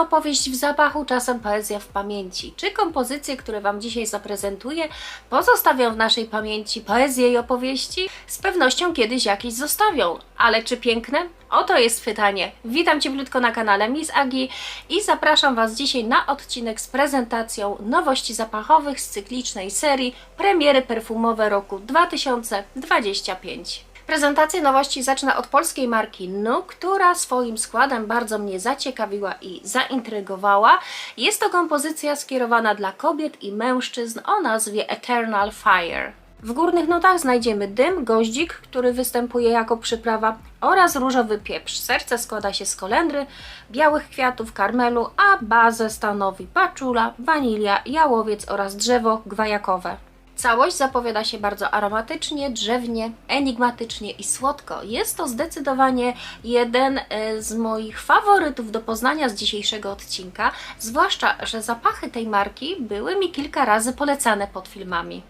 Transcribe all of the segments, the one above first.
opowieść w zapachu, czasem poezja w pamięci. Czy kompozycje, które Wam dzisiaj zaprezentuję, pozostawią w naszej pamięci poezję i opowieści? Z pewnością kiedyś jakieś zostawią, ale czy piękne? Oto jest pytanie. Witam cieplutko na kanale Miss Agi i zapraszam Was dzisiaj na odcinek z prezentacją nowości zapachowych z cyklicznej serii Premiery perfumowe roku 2025. Prezentację nowości zacznę od polskiej marki Nu, która swoim składem bardzo mnie zaciekawiła i zaintrygowała. Jest to kompozycja skierowana dla kobiet i mężczyzn o nazwie Eternal Fire. W górnych nutach znajdziemy dym, goździk, który występuje jako przyprawa oraz różowy pieprz. Serce składa się z kolendry, białych kwiatów, karmelu, a bazę stanowi paczula, wanilia, jałowiec oraz drzewo gwajakowe. Całość zapowiada się bardzo aromatycznie, drzewnie, enigmatycznie i słodko. Jest to zdecydowanie jeden e, z moich faworytów do poznania z dzisiejszego odcinka, zwłaszcza, że zapachy tej marki były mi kilka razy polecane pod filmami.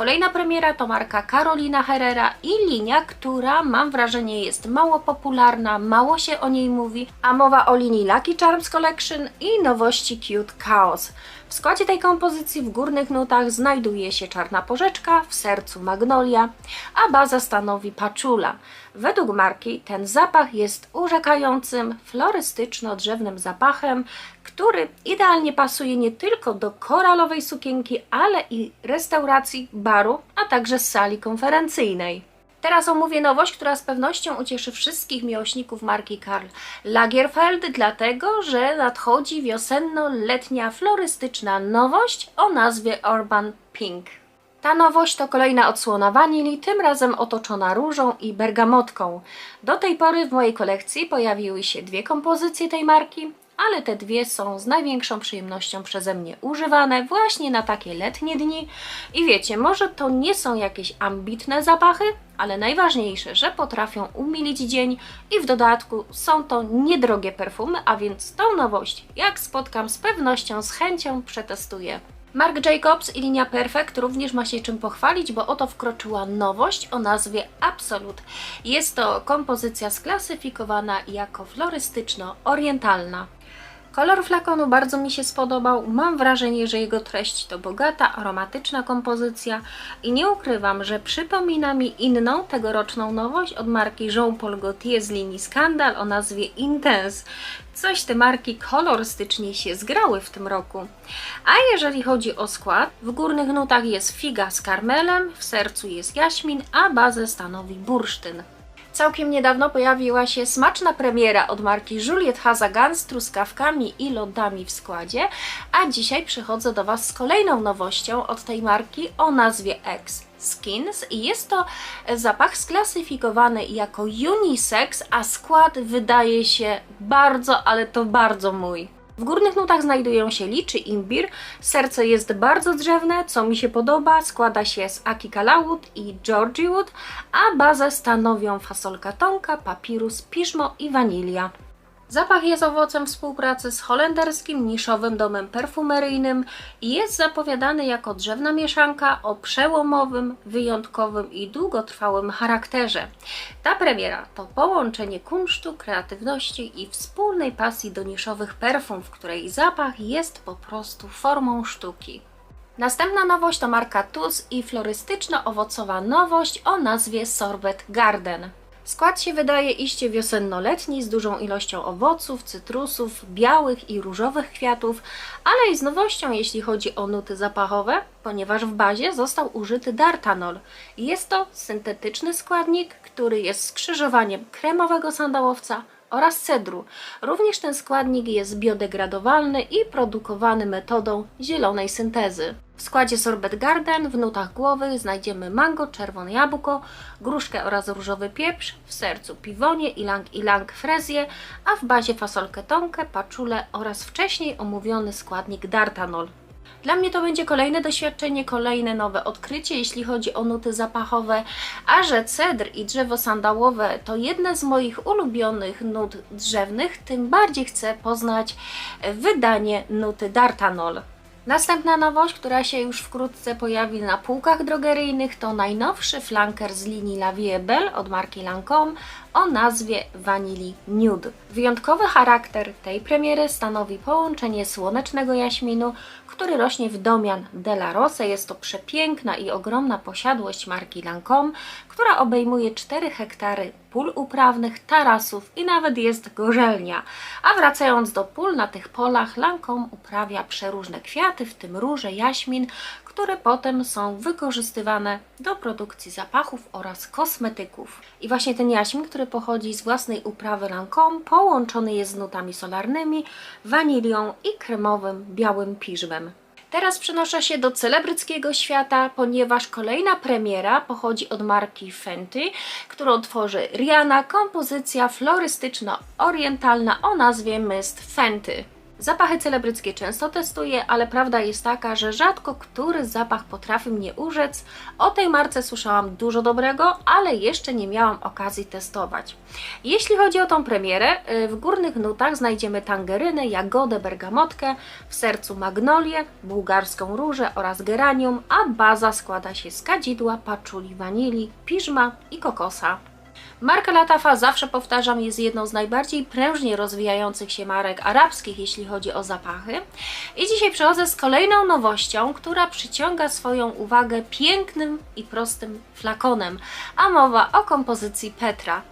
Kolejna premiera to marka Carolina Herrera i linia, która mam wrażenie jest mało popularna, mało się o niej mówi, a mowa o linii Lucky Charms Collection i nowości Cute Chaos. W składzie tej kompozycji w górnych nutach znajduje się czarna porzeczka, w sercu magnolia, a baza stanowi paczula. Według marki ten zapach jest urzekającym, florystyczno-drzewnym zapachem, który idealnie pasuje nie tylko do koralowej sukienki, ale i restauracji, baru, a także sali konferencyjnej. Teraz omówię nowość, która z pewnością ucieszy wszystkich miłośników marki Karl Lagerfeld, dlatego że nadchodzi wiosenno-letnia florystyczna nowość o nazwie Urban Pink. Ta nowość to kolejna odsłona wanilii, tym razem otoczona różą i bergamotką. Do tej pory w mojej kolekcji pojawiły się dwie kompozycje tej marki, ale te dwie są z największą przyjemnością przeze mnie używane właśnie na takie letnie dni. I wiecie, może to nie są jakieś ambitne zapachy, ale najważniejsze, że potrafią umilić dzień i w dodatku są to niedrogie perfumy, a więc tą nowość, jak spotkam z pewnością, z chęcią przetestuję. Mark Jacobs i linia Perfect również ma się czym pochwalić, bo oto wkroczyła nowość o nazwie Absolute. Jest to kompozycja sklasyfikowana jako florystyczno-orientalna. Kolor flakonu bardzo mi się spodobał. Mam wrażenie, że jego treść to bogata, aromatyczna kompozycja i nie ukrywam, że przypomina mi inną tegoroczną nowość od marki Jean-Paul Gaultier z linii Skandal o nazwie Intense. Coś te marki kolorystycznie się zgrały w tym roku. A jeżeli chodzi o skład, w górnych nutach jest figa z karmelem, w sercu jest jaśmin, a bazę stanowi bursztyn. Całkiem niedawno pojawiła się smaczna premiera od marki Juliette Hazagan z truskawkami i lodami w składzie, a dzisiaj przychodzę do Was z kolejną nowością od tej marki o nazwie X Skins i jest to zapach sklasyfikowany jako unisex, a skład wydaje się bardzo, ale to bardzo mój. W górnych nutach znajdują się liczy imbir, serce jest bardzo drzewne, co mi się podoba, składa się z akikalałud i georgiewood, a bazę stanowią fasolka tonka, papirus, piżmo i wanilia. Zapach jest owocem współpracy z holenderskim niszowym domem perfumeryjnym i jest zapowiadany jako drzewna mieszanka o przełomowym, wyjątkowym i długotrwałym charakterze. Ta premiera to połączenie kunsztu, kreatywności i wspólnej pasji do niszowych perfum, w której zapach jest po prostu formą sztuki. Następna nowość to marka Tuz i florystyczno-owocowa nowość o nazwie Sorbet Garden. Skład się wydaje iście wiosenno-letni z dużą ilością owoców, cytrusów, białych i różowych kwiatów, ale i z nowością jeśli chodzi o nuty zapachowe, ponieważ w bazie został użyty dartanol. Jest to syntetyczny składnik, który jest skrzyżowaniem kremowego sandałowca oraz cedru. Również ten składnik jest biodegradowalny i produkowany metodą zielonej syntezy. W składzie Sorbet Garden w nutach głowy znajdziemy mango, czerwone jabłko, gruszkę oraz różowy pieprz, w sercu piwonie, ilang ilang frezję, a w bazie fasolkę tonkę, paczule oraz wcześniej omówiony składnik dartanol. Dla mnie to będzie kolejne doświadczenie, kolejne nowe odkrycie, jeśli chodzi o nuty zapachowe, a że cedr i drzewo sandałowe to jedne z moich ulubionych nut drzewnych, tym bardziej chcę poznać wydanie nuty Dartanol. Następna nowość, która się już wkrótce pojawi na półkach drogeryjnych, to najnowszy flanker z linii La Vie Belle od marki Lancome o nazwie Vanilli Nude. Wyjątkowy charakter tej premiery stanowi połączenie słonecznego jaśminu, który rośnie w Domian de la Rose. Jest to przepiękna i ogromna posiadłość marki Lancome, która obejmuje 4 hektary pól uprawnych, tarasów i nawet jest gorzelnia. A wracając do pól, na tych polach Lancome uprawia przeróżne kwiaty, w tym róże, jaśmin, które potem są wykorzystywane do produkcji zapachów oraz kosmetyków. I właśnie ten jaśmin, który pochodzi z własnej uprawy Lancome, połączony jest z nutami solarnymi, wanilią i kremowym białym piżmem. Teraz przenoszę się do celebryckiego świata, ponieważ kolejna premiera pochodzi od marki Fenty, którą tworzy Rihanna, kompozycja florystyczno-orientalna o nazwie Mist Fenty. Zapachy celebryckie często testuję, ale prawda jest taka, że rzadko który zapach potrafi mnie urzec. O tej marce słyszałam dużo dobrego, ale jeszcze nie miałam okazji testować. Jeśli chodzi o tą premierę, y, w górnych nutach znajdziemy tangerynę, jagodę, bergamotkę, w sercu magnolię, bułgarską różę oraz geranium, a baza składa się z kadzidła, paczuli, wanilii, piżma i kokosa. Marka Latafa, zawsze powtarzam, jest jedną z najbardziej prężnie rozwijających się marek arabskich, jeśli chodzi o zapachy. I dzisiaj przychodzę z kolejną nowością, która przyciąga swoją uwagę pięknym i prostym flakonem, a mowa o kompozycji Petra.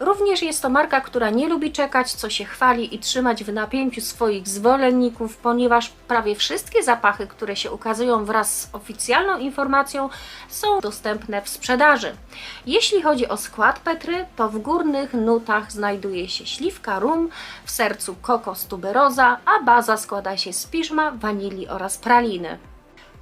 Również jest to marka, która nie lubi czekać, co się chwali i trzymać w napięciu swoich zwolenników, ponieważ prawie wszystkie zapachy, które się ukazują wraz z oficjalną informacją, są dostępne w sprzedaży. Jeśli chodzi o skład Petry, to w górnych nutach znajduje się śliwka rum, w sercu kokos tuberoza, a baza składa się z piżma, wanilii oraz praliny.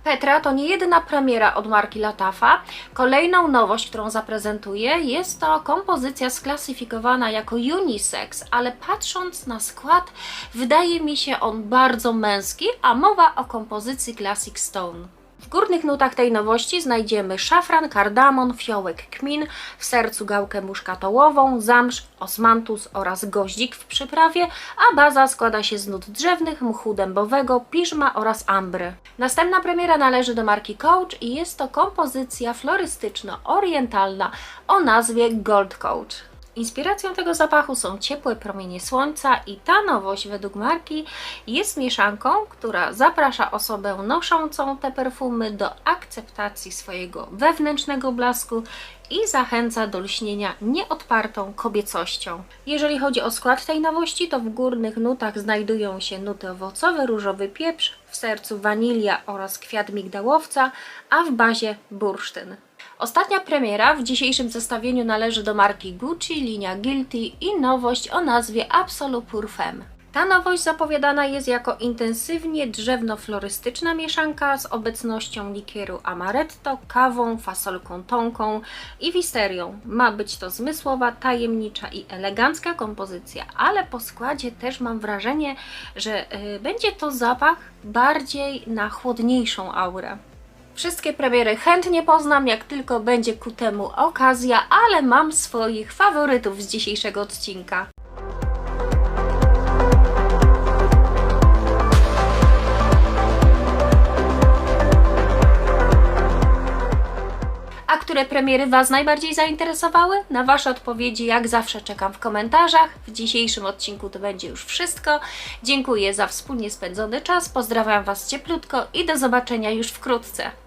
Petra to nie jedyna premiera od marki Latafa. Kolejną nowość, którą zaprezentuję, jest to kompozycja sklasyfikowana jako unisex, ale patrząc na skład, wydaje mi się on bardzo męski, a mowa o kompozycji Classic Stone. Górnych nutach tej nowości znajdziemy szafran, kardamon, fiołek, kmin, w sercu gałkę muszkatołową, zamrz, osmantus oraz goździk w przyprawie, a baza składa się z nut drzewnych, mchu dębowego, piżma oraz ambry. Następna premiera należy do marki Coach i jest to kompozycja florystyczno-orientalna o nazwie Gold Coach. Inspiracją tego zapachu są ciepłe promienie słońca i ta nowość według marki jest mieszanką, która zaprasza osobę noszącą te perfumy do akceptacji swojego wewnętrznego blasku i zachęca do lśnienia nieodpartą kobiecością. Jeżeli chodzi o skład tej nowości, to w górnych nutach znajdują się nuty owocowe, różowy pieprz, w sercu wanilia oraz kwiat migdałowca, a w bazie bursztyn. Ostatnia premiera w dzisiejszym zestawieniu należy do marki Gucci, linia Guilty i nowość o nazwie Absolute Pure Femme. Ta nowość zapowiadana jest jako intensywnie drzewno-florystyczna mieszanka z obecnością likieru amaretto, kawą, fasolką tonką i wisterią. Ma być to zmysłowa, tajemnicza i elegancka kompozycja, ale po składzie też mam wrażenie, że yy, będzie to zapach bardziej na chłodniejszą aurę. Wszystkie premiery chętnie poznam, jak tylko będzie ku temu okazja, ale mam swoich faworytów z dzisiejszego odcinka. A które premiery Was najbardziej zainteresowały? Na Wasze odpowiedzi jak zawsze czekam w komentarzach. W dzisiejszym odcinku to będzie już wszystko. Dziękuję za wspólnie spędzony czas, pozdrawiam Was cieplutko i do zobaczenia już wkrótce.